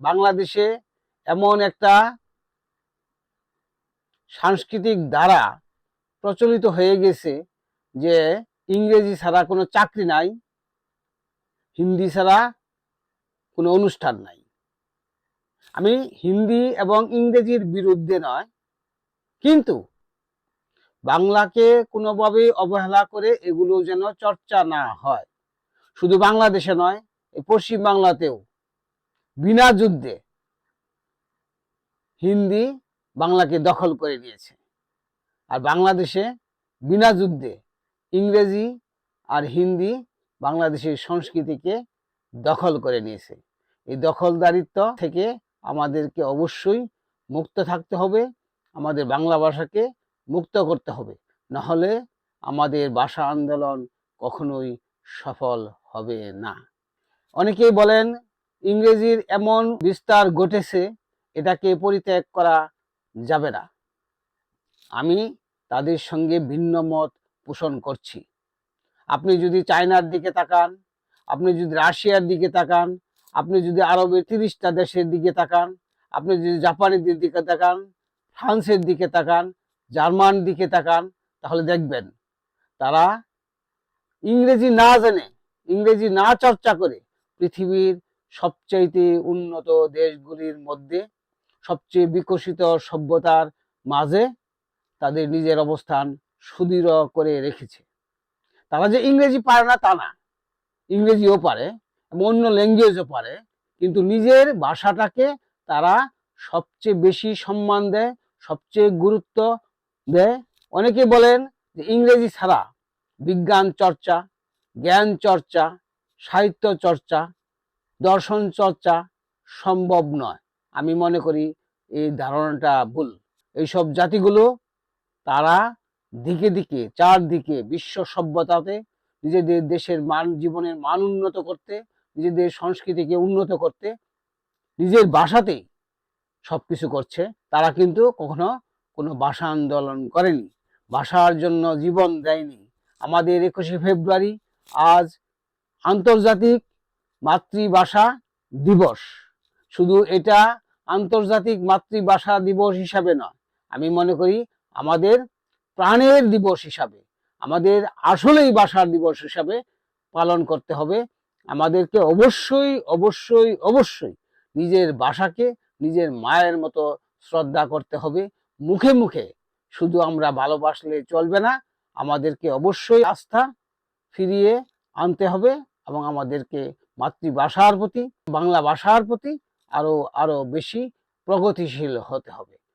বাংলাদেশে এমন একটা সাংস্কৃতিক দ্বারা প্রচলিত হয়ে গেছে যে ইংরেজি ছাড়া কোনো চাকরি নাই, হিন্দি ছাড়া কোনো অনুষ্ঠান নাই। আমি হিন্দি এবং ইংরেজির বিরুদ্ধে নয়, কিন্তু বাংলাকে কোনোভাবে অবহেলা করে এগুলো যেন চর্চা না হয়। শুধু বাংলাদেশে নয় পশ্চিম বাংলাতেও বিনা যুদ্ধে হিন্দি বাংলাকে দখল করে নিয়েছে। আর বাংলাদেশে বিনা যুদ্ধে ইংরেজি আর হিন্দি বাংলাদেশের সংস্কৃতিকে দখল করে নিয়েছে। এই দখলদারিত্ব থেকে আমাদেরকে অবশ্যই মুক্ত থাকতে হবে, আমাদের বাংলা ভাষাকে মুক্ত করতে হবে। নাহলে আমাদের ভাষা আন্দোলন কখনোই সফল হবে না। অনেকেই বলেন ইংরেজির এমন বিস্তার ঘটেছে, এটাকে পরিত্যাগ করা যাবে না। আমি তাদের সঙ্গে ভিন্ন মত পোষণ করছি। আপনি যদি চায়নার দিকে তাকান, আপনি যদি রাশিয়ার দিকে তাকান, আপনি যদি আরবের তিরিশটা দেশের দিকে তাকান, আপনি যদি জাপানের দিকে তাকান, ফ্রান্সের দিকে তাকান, জার্মান দিকে তাকান, তাহলে দেখবেন তারা ইংরেজি না জেনে, ইংরেজি না চর্চা করে পৃথিবীর সবচাইতে উন্নত দেশগুলির মধ্যে সবচেয়ে বিকশিত সভ্যতার মাঝে তাদের নিজের অবস্থান সুদৃঢ় করে রেখেছে। তারা যে ইংরেজি পারে না, তা না। ইংরেজিও পারে, এবং অন্য ল্যাঙ্গুয়েজও পারে, কিন্তু নিজের ভাষাটাকে তারা সবচেয়ে বেশি সম্মান দেয়, সবচেয়ে গুরুত্ব দেয়। অনেকে বলেন যে ইংরেজি ছাড়া বিজ্ঞান চর্চা, জ্ঞান চর্চা, সাহিত্য চর্চা দর্শন চর্চা সম্ভব নয়। আমি মনে করি এই ধারণাটা ভুল। এইসব জাতিগুলো, তারা দিকে দিকে, চারদিকে বিশ্ব সভ্যতাতে নিজেদের দেশের মান, জীবনের মান উন্নত করতে, নিজেদের সংস্কৃতিকে উন্নত করতে, নিজের ভাষাতেই সবকিছু করছে, তারা কিন্তু কখনো কোনো ভাষা আন্দোলন করেনি। ভাষার জন্য জীবন দেয়নি। আমাদের একুশে ফেব্রুয়ারি আজ আন্তর্জাতিক মাতৃভাষা দিবস। শুধু এটা আন্তর্জাতিক মাতৃভাষা দিবস হিসাবে নয়, আমি মনে করি আমাদের প্রাণের দিবস হিসাবে, আমাদের আসলেই ভাষার দিবস হিসাবে পালন করতে হবে। আমাদেরকে অবশ্যই অবশ্যই অবশ্যই নিজের ভাষাকে, নিজের মায়ের মতো শ্রদ্ধা করতে হবে। মুখে মুখে শুধু আমরা ভালোবাসলে চলবে না, আমাদেরকে অবশ্যই আস্থা ফিরিয়ে আনতে হবে এবং আমাদেরকে মাতৃভাষার প্রতি বাংলা ভাষার প্রতি আরও আরও বেশি প্রগতিশীল হতে হবে।